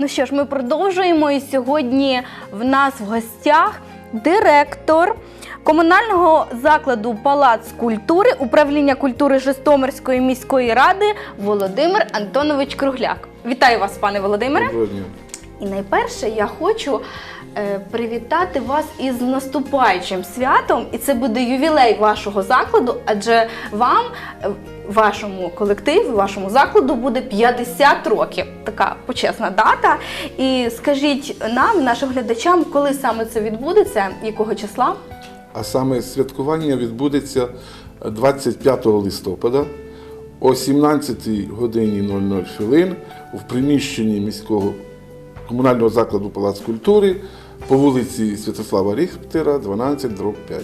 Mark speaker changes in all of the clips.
Speaker 1: Ну що ж, ми продовжуємо. І сьогодні в нас в гостях директор комунального закладу Палац культури управління культури Жестомирської міської ради Володимир Антонович Кругляк. Вітаю вас, пане Володимире.
Speaker 2: Доброго дня.
Speaker 1: І найперше я хочу привітати вас із наступаючим святом, і це буде ювілей вашого закладу, адже вам, е, вашому колективу, вашому закладу буде 50 років. Така почесна дата. І скажіть нам, нашим глядачам, коли саме це відбудеться, якого числа?
Speaker 2: А саме святкування відбудеться 25 листопада о 17 годині 00 хвилин в приміщенні міського комунального закладу Палац культури по вулиці Святослава Ріхтера, 12, дроб 5.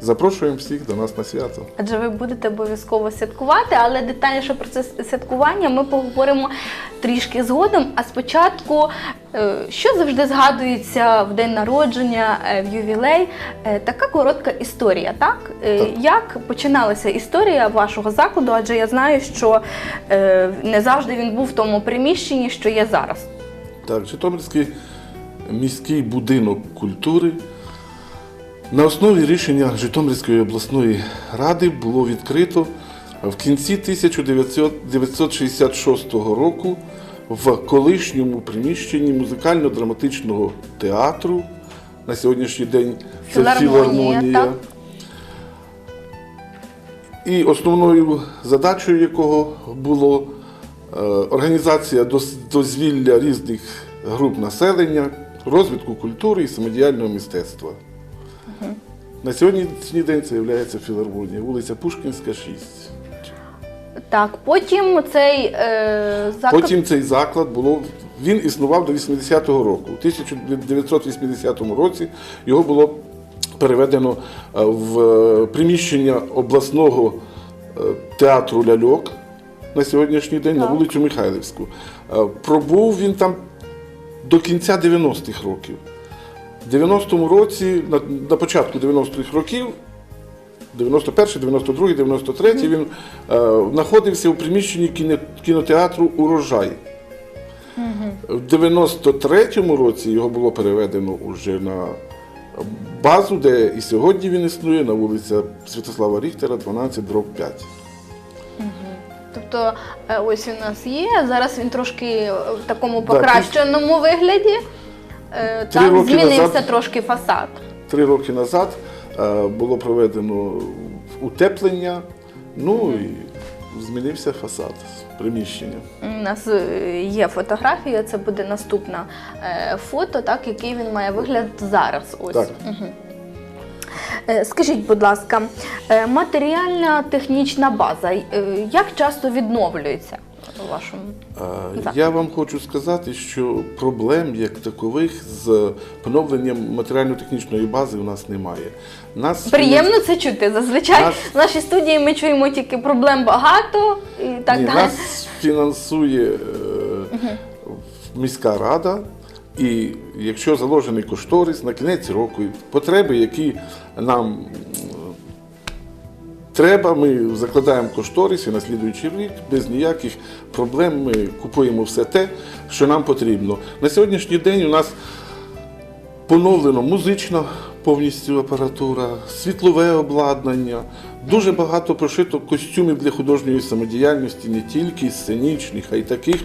Speaker 2: Запрошуємо всіх до нас на свято.
Speaker 1: Адже ви будете обов'язково святкувати, але детальніше про це святкування ми поговоримо трішки згодом. А спочатку, е, що завжди згадується в день народження, е, в ювілей, Е, така коротка історія, так?
Speaker 2: Так.
Speaker 1: Як починалася історія вашого закладу? Адже я знаю, що не завжди він був в тому приміщенні, що є зараз.
Speaker 2: Так, Житомирський міський будинок культури на основі рішення Житомирської обласної ради було відкрито в кінці 1966 року в колишньому приміщенні музикально-драматичного театру. На сьогоднішній день це
Speaker 1: Філармонія.
Speaker 2: І основною задачею якого було організація дозвілля різних груп населення, розвитку культури і самодіяльного мистецтва. На сьогоднішній день це є філармонія, вулиця Пушкінська, 6.
Speaker 1: Так, потім цей е, заклад.
Speaker 2: Потім цей заклад було. Він існував до 80-го року. У 1980 році його було переведено е, в е, приміщення обласного е, театру ляльок на сьогоднішній день на вулицю Михайлівську. Е, Пробув він там до кінця 90-х років. В 90-му році, на, на початку 90-х років, 91, 92, 93 він е, знаходився у приміщенні кіно- кінотеатру Урожай. В 93-му році його було переведено уже на базу, де і сьогодні він існує, на вулиця Святослава Ріхтера, 12, дроб 5.
Speaker 1: Тобто е, ось він у нас є. Зараз він трошки в такому покращеному вигляді. Е,
Speaker 2: Три
Speaker 1: Так,
Speaker 2: роки
Speaker 1: змінився
Speaker 2: назад-
Speaker 1: трошки фасад.
Speaker 2: Три роки назад е, було проведено утеплення, ну і змінився фасад приміщення.
Speaker 1: У нас е, є фотографія, це буде наступне фото, так, який він має вигляд зараз. Ось.
Speaker 2: Так.
Speaker 1: Мгм. Е, Скажіть, будь ласка, е, матеріальна технічна база, е, як часто відновлюється у вашому?
Speaker 2: Я вам хочу сказати, що проблем як такових з поновленням матеріально-технічної бази у нас немає. Нас
Speaker 1: Приємно це чути. Зазвичай
Speaker 2: Нас-
Speaker 1: в нашій студії ми чуємо тільки проблем багато і так
Speaker 2: Ні,
Speaker 1: далі.
Speaker 2: нас фінансує міська рада, і якщо заложений кошторис на кінець року, потреби, які нам треба, ми закладаємо кошторис і на слідуючий рік без ніяких проблем ми купуємо все те, що нам потрібно. На сьогоднішній день у нас Поновлено музична повністю апаратура, світлове обладнання, дуже багато прошито костюмів для художньої самодіяльності, не тільки сценічних, а й таких,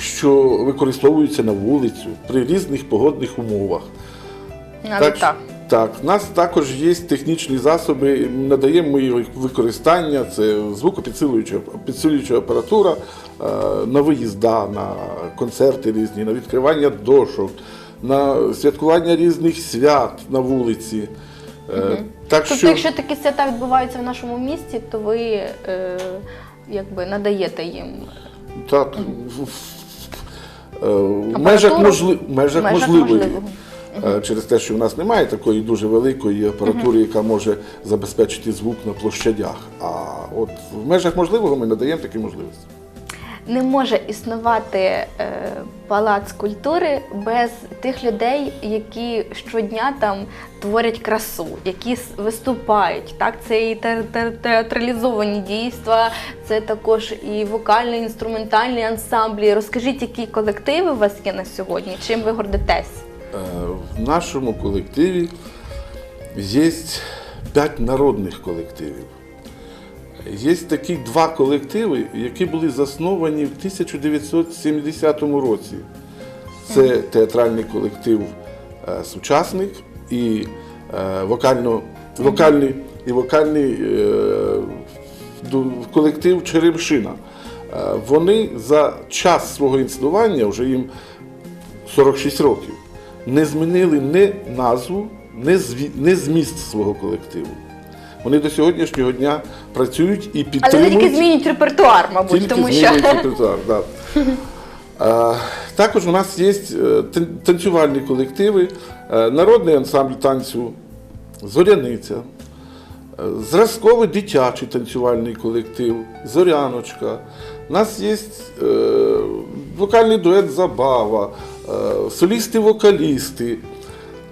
Speaker 2: що використовуються на вулицю при різних погодних умовах.
Speaker 1: Навіть так.
Speaker 2: так, у нас також є технічні засоби, надаємо їх використання, це звукопідсилююча підсилююча апаратура е, на виїзда, на концерти різні, на відкривання дошок, на святкування різних свят на вулиці. Е, Так
Speaker 1: Тобто,
Speaker 2: що
Speaker 1: якщо такі свята відбуваються в нашому місті, то ви е, якби надаєте їм
Speaker 2: так, в, е, в межах, можли, межах,
Speaker 1: межах
Speaker 2: можливої.
Speaker 1: можливого.
Speaker 2: Е, Через те, що в нас немає такої дуже великої апаратури, яка може забезпечити звук на площадях. А от в межах можливого ми надаємо такі можливості.
Speaker 1: Не може існувати е, палац культури без тих людей, які щодня там творять красу, які виступають. Так, це і те- те- театралізовані дійства, це також і вокально-інструментальні ансамблі. Розкажіть, які колективи у вас є на сьогодні? Чим ви гордитесь?
Speaker 2: Е, В нашому колективі є п'ять народних колективів. Є такі два колективи, які були засновані в 1970 році. Це театральний колектив е, Сучасник і е, вокально, вокальний, і вокальний е, колектив Черемшина. Вони за час свого існування, вже їм 46 років, не змінили ні назву, ні зміст свого колективу. Вони до сьогоднішнього дня працюють і
Speaker 1: Але
Speaker 2: підтримують.
Speaker 1: не тільки змінюють репертуар, мабуть,
Speaker 2: Тільки
Speaker 1: тому що
Speaker 2: змінюють репертуар, да. Е, Також у нас є е, танцювальні колективи, е, народний ансамбль танцю Зоряниця, зразковий дитячий танцювальний колектив, Зоряночка. У нас є вокальний дует Забава, солісти-вокалісти,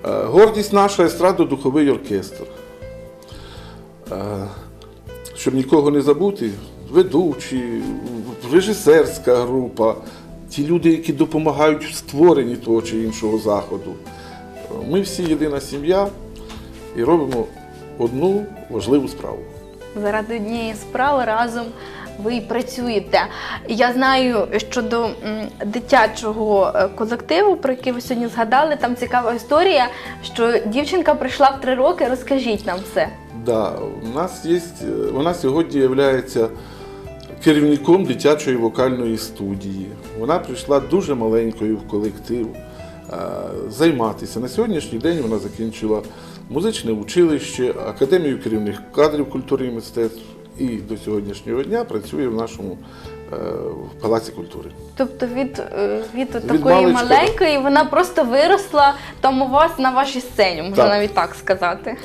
Speaker 2: гордість наша естрадо-духовий оркестр. Щоб нікого не забути, ведучі, режисерська група, ті люди, які допомагають в створенні того чи іншого заходу. Ми всі єдина сім'я і робимо одну важливу справу.
Speaker 1: заради однієї справи разом ви й працюєте. Я знаю щодо дитячого е, колективу, про який ви сьогодні згадали, там цікава історія, що дівчинка прийшла в три роки. Розкажіть нам все.
Speaker 2: Да, у нас є, вона сьогодні є керівником дитячої вокальної студії. Вона прийшла дуже маленькою в колектив е, займатися. На сьогоднішній день вона закінчила музичне училище, академію керівних кадрів культури і мистецтв і до сьогоднішнього дня працює в нашому е, в Палаці культури.
Speaker 1: Тобто від, е, від,
Speaker 2: Від
Speaker 1: такої
Speaker 2: маличка.
Speaker 1: маленької вона просто виросла там у вас на вашій сцені, можна
Speaker 2: Так.
Speaker 1: навіть так сказати.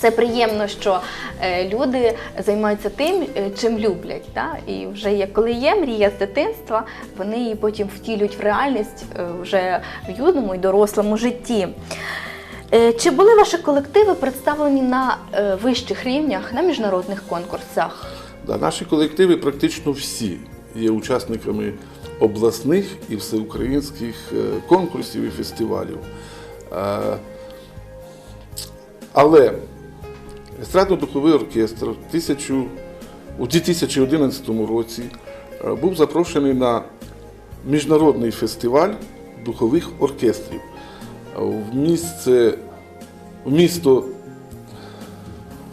Speaker 1: Це приємно, що е, люди займаються тим, е, чим люблять. Да? І вже є, коли є мрія з дитинства, вони її потім втілюють в реальність е, вже в юному і дорослому житті. Чи були ваші колективи представлені на вищих рівнях, на міжнародних конкурсах?
Speaker 2: Да, наші колективи практично всі є учасниками обласних і всеукраїнських конкурсів і фестивалів. Але естрадно-духовий оркестр у 2011 році е, був запрошений на міжнародний фестиваль духових оркестрів е, в місце, в місто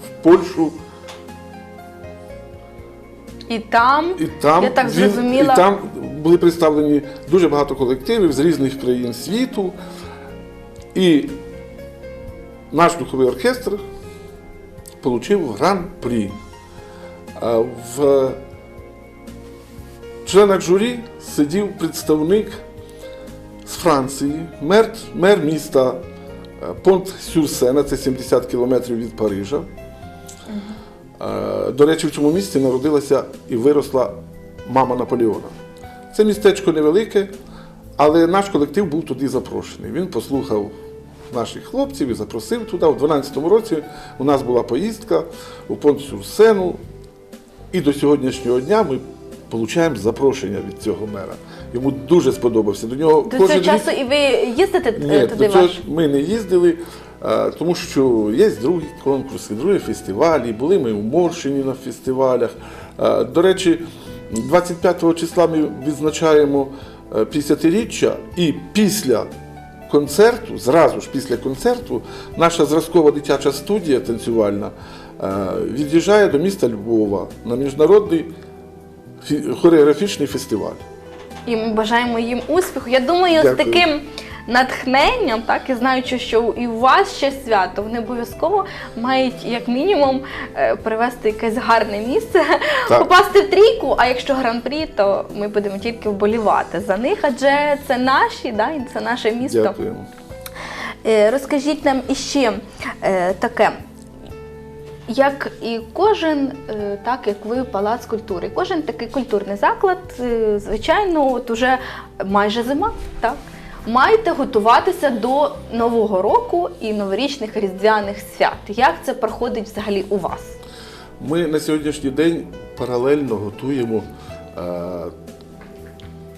Speaker 2: в Польщу.
Speaker 1: І там,
Speaker 2: І там,
Speaker 1: я так зрозуміла,
Speaker 2: і там були представлені дуже багато колективів з різних країн світу. І наш духовий оркестр гран-прі. А В членах журі сидів представник з Франції, мер, мер міста е, Понт-Сюрсена, це 70 кілометрів від Парижа. Е, До речі, в цьому місті народилася і виросла мама Наполеона. Це містечко невелике, але наш колектив був туди запрошений. Він послухав наших хлопців і запросив туди. У 12-му році у нас була поїздка у Понт-Сюрсену, і до сьогоднішнього дня ми отримуємо запрошення від цього мера. Йому дуже сподобався. До нього
Speaker 1: до цього
Speaker 2: кожен рік-
Speaker 1: часу і ви їздите е,
Speaker 2: ні,
Speaker 1: туди
Speaker 2: до цього
Speaker 1: ваш?
Speaker 2: ми не їздили, е, тому що є другі конкурси, другі фестивалі. Були ми у Моршині на фестивалях. Е, До речі, 25 числа ми відзначаємо е, 50-річчя і після концерту, зразу ж після концерту, наша зразкова дитяча студія танцювальна е, від'їжджає до міста Львова на міжнародний фі- хореографічний фестиваль.
Speaker 1: І ми бажаємо їм успіху. Я думаю, з таким натхненням, так і знаючи, що і у вас ще свято, вони обов'язково мають як мінімум е, привести якесь гарне місце,
Speaker 2: Так.
Speaker 1: попасти в трійку. А якщо гран-прі, то ми будемо тільки вболівати за них, адже це наші, да, і це наше місто.
Speaker 2: Дякуємо.
Speaker 1: Е, Розкажіть нам іще е, таке. Як і кожен, так як ви палац культури, кожен такий культурний заклад звичайно, от уже майже зима, так? Маєте готуватися до Нового року і новорічних різдвяних свят. Як це проходить взагалі у вас?
Speaker 2: Ми на сьогоднішній день паралельно готуємо е,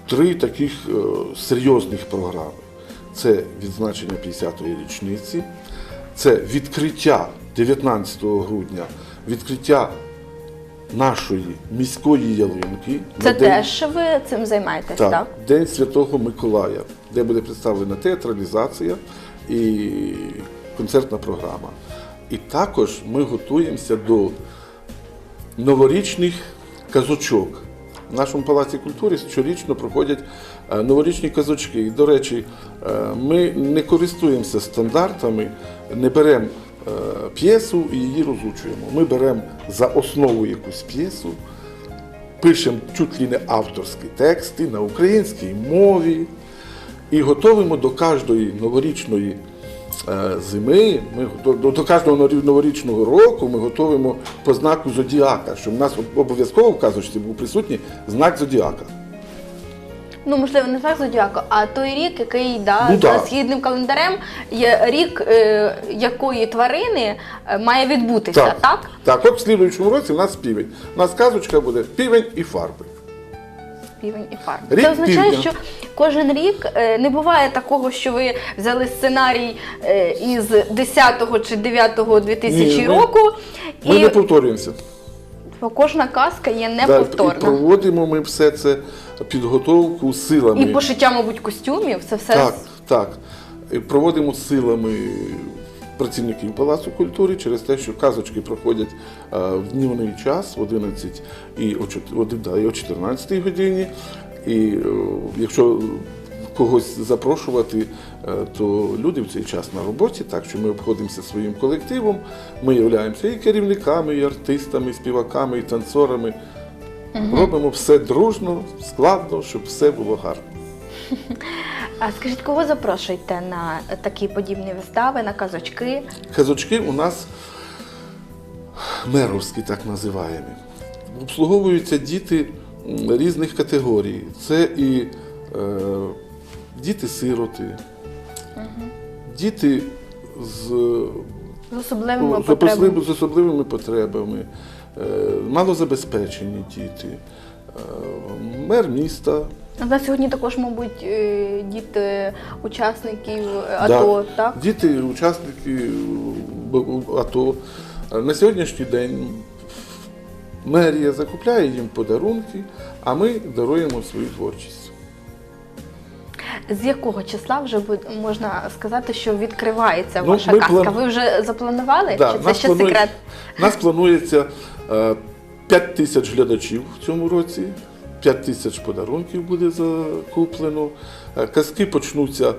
Speaker 2: три таких е, серйозних програми: це відзначення 50-ї річниці, це відкриття 19 грудня, відкриття нашої міської ялинки.
Speaker 1: Це
Speaker 2: день-
Speaker 1: теж ви цим займаєтесь, так?
Speaker 2: так, День Святого Миколая, де буде представлена театралізація і концертна програма. І також ми готуємося до новорічних казочок. В нашому палаці культури щорічно проходять е, новорічні казочки. І, до речі, е, ми не користуємося стандартами, не беремо п'єсу і її розучуємо. Ми беремо за основу якусь п'єсу, пишемо чуть ли не авторські тексти на українській мові і готуємо до кожної новорічної е, зими, ми до, до, кожного новорічного року ми готуємо по знаку зодіака, щоб у нас обов'язково в казочці був присутній знак зодіака.
Speaker 1: Ну, можливо, не так зодіако, а той рік, який да,
Speaker 2: Ну,
Speaker 1: за
Speaker 2: так.
Speaker 1: східним календарем є рік, е, якої тварини е, має відбутися, так?
Speaker 2: Так, от в слідуючому році у нас півень. У нас казочка буде півень і фарби.
Speaker 1: Півень і фарби.
Speaker 2: Рік
Speaker 1: Це означає,
Speaker 2: півня.
Speaker 1: що кожен рік е, не буває такого, що ви взяли сценарій е, із 10 чи 9 2000
Speaker 2: Ні, ми-
Speaker 1: року,
Speaker 2: Ми
Speaker 1: і
Speaker 2: не повторюємося.
Speaker 1: Кожна казка є неповторна.
Speaker 2: і проводимо ми все це підготовку силами.
Speaker 1: І пошиття, мабуть, костюмів, це все
Speaker 2: Так, так. І Проводимо силами працівників Палацу культури через те, що казочки проходять е, в днівний час в 11 і о, чот- один- да, і о 14 годині. І е, якщо когось запрошувати, е, то люди в цей час на роботі, так що ми обходимося своїм колективом, ми являємося і керівниками, і артистами, і співаками, і танцорами. Робимо все дружно, складно, щоб все було гарно.
Speaker 1: А скажіть, кого запрошуєте на такі подібні вистави, на казочки?
Speaker 2: Казочки у нас меровські, так називаємо. Обслуговуються діти різних категорій. Це і е, діти-сироти, діти з,
Speaker 1: З особливими
Speaker 2: з,
Speaker 1: потребами.
Speaker 2: з особливими потребами, е, малозабезпечені діти, е, мер міста.
Speaker 1: На сьогодні також, мабуть, е, діти учасників АТО,
Speaker 2: Да.
Speaker 1: так?
Speaker 2: Діти, учасники АТО. На сьогоднішній день мерія закупляє їм подарунки, а ми даруємо свою творчість.
Speaker 1: З якого числа вже можна сказати, що відкривається
Speaker 2: Ну,
Speaker 1: ваша казка?
Speaker 2: план-
Speaker 1: Ви вже запланували?
Speaker 2: Да,
Speaker 1: Чи це ще
Speaker 2: планує-
Speaker 1: секрет?
Speaker 2: Нас планується е, 5 тисяч глядачів в цьому році, 5 тисяч подарунків буде закуплено. Е, Казки почнуться е,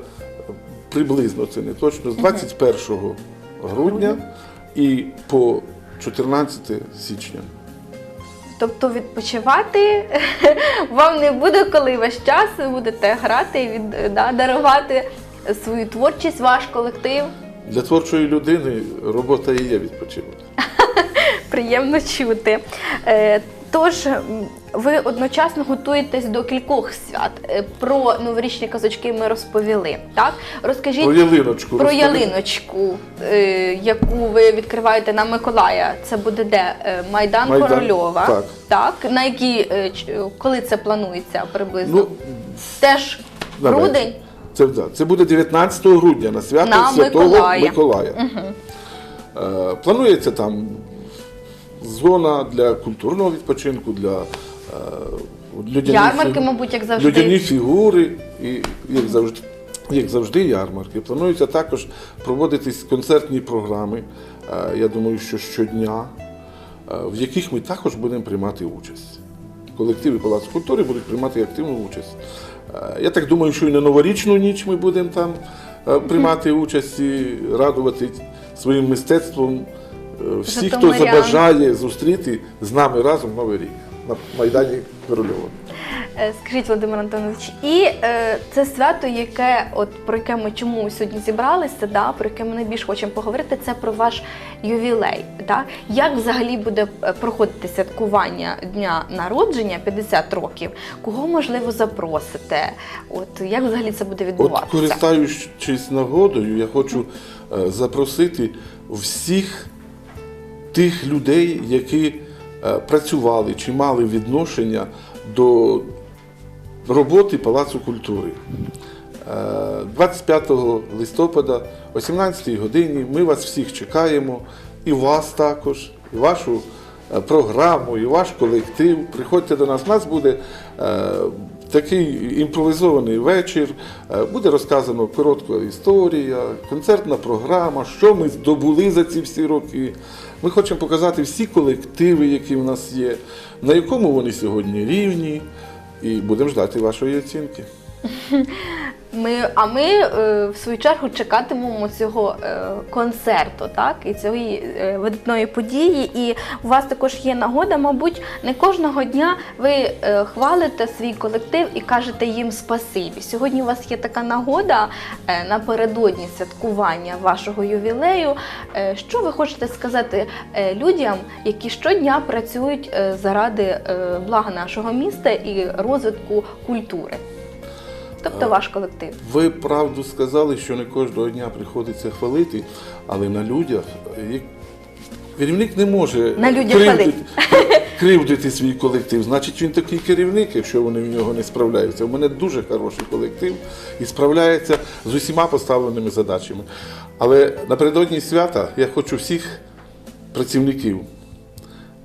Speaker 2: приблизно, це не точно, з 21 грудня і по 14 січня.
Speaker 1: Тобто відпочивати вам не буде, коли весь час ви будете грати і від, да, дарувати свою творчість, ваш колектив.
Speaker 2: Для творчої людини робота і є відпочинок.
Speaker 1: Приємно чути. Тож ви одночасно готуєтесь до кількох свят. Е, Про новорічні казочки ми розповіли. Так розкажіть
Speaker 2: Про ялиночку.
Speaker 1: про ялиночку, е, яку ви відкриваєте на Миколая. Це буде де Е, Майдан,
Speaker 2: Майдан,
Speaker 1: Корольова.
Speaker 2: так.
Speaker 1: На які е, коли це планується приблизно?
Speaker 2: Ну,
Speaker 1: Теж
Speaker 2: давайте.
Speaker 1: грудень.
Speaker 2: Це, да, це буде 19 грудня на свято
Speaker 1: На
Speaker 2: Святого
Speaker 1: Миколая.
Speaker 2: Миколая. Е, планується там зона для культурного відпочинку, для е, людяні
Speaker 1: Ярмарки, мабуть, як завжди.
Speaker 2: Людяні фігури, і як завжди, як завжди, ярмарки. Планується також проводитись концертні програми. е, Я думаю, що щодня, е, в яких ми також будемо приймати участь. Колективи Палацу культури будуть приймати активну участь. Я так думаю, що і на новорічну ніч ми будемо там приймати участь і радувати своїм мистецтвом е, всіх, хто
Speaker 1: Житомирян.
Speaker 2: забажає зустріти з нами разом Новий рік. на Майдані Корольова.
Speaker 1: Е, Скажіть, Володимир Антонович, і е, це свято, яке, от про яке ми чому сьогодні зібралися, да, про яке ми найбільш хочемо поговорити, це про ваш ювілей. Да? Як взагалі буде е, проходити святкування дня народження 50 років? Кого можливо запросите? От як взагалі це буде
Speaker 2: От
Speaker 1: відбуватися?
Speaker 2: користуючись нагодою, я хочу е, запросити всіх тих людей, які е, працювали чи мали відношення до роботи Палацу культури. Е, 25 листопада о 17 годині ми вас всіх чекаємо, і вас також, і вашу е, програму, і ваш колектив. Приходьте до нас. У нас буде е, такий імпровізований вечір, е, буде розказано коротка історія, концертна програма, що ми здобули за ці всі роки. Ми хочемо показати всі колективи, які в нас є, на якому вони сьогодні рівні, і будемо ждати вашої оцінки.
Speaker 1: Ми, а ми е, в свою чергу чекатимемо цього е, концерту, так і цієї е, видатної події. І у вас також є нагода, мабуть, не кожного дня ви хвалите свій колектив і кажете їм спасибі. Сьогодні у вас є така нагода напередодні святкування вашого ювілею. Що ви хочете сказати людям, які щодня працюють заради блага нашого міста і розвитку культури? Тобто ваш колектив.
Speaker 2: Ви правду сказали, що не кожного дня приходиться хвалити, але на людях керівник не може
Speaker 1: На людях
Speaker 2: кривдити, кривдити свій колектив. Значить, він такий керівник, якщо вони в нього не справляються. У мене дуже хороший колектив і справляється з усіма поставленими задачами. Але напередодні свята я хочу всіх працівників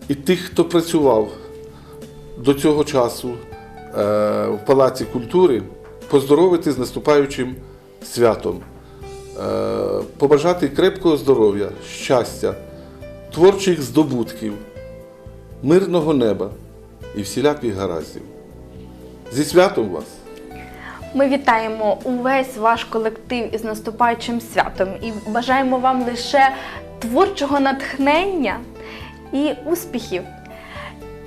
Speaker 2: і тих, хто працював до цього часу е, в Палаці культури, поздоровити з наступаючим святом, е, побажати крепкого здоров'я, щастя, творчих здобутків, мирного неба і всіляких гараздів. Зі святом вас!
Speaker 1: Ми вітаємо увесь ваш колектив із наступаючим святом і бажаємо вам лише творчого натхнення і успіхів.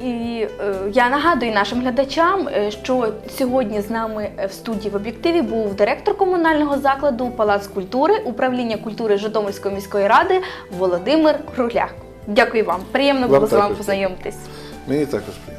Speaker 1: І е, я нагадую нашим глядачам, е, що сьогодні з нами в студії в об'єктиві був директор комунального закладу Палац культури, управління культури Житомирської міської ради Володимир Кругляк. Дякую вам. Приємно
Speaker 2: Вам
Speaker 1: було з вами познайомитись.
Speaker 2: Мені також приємно.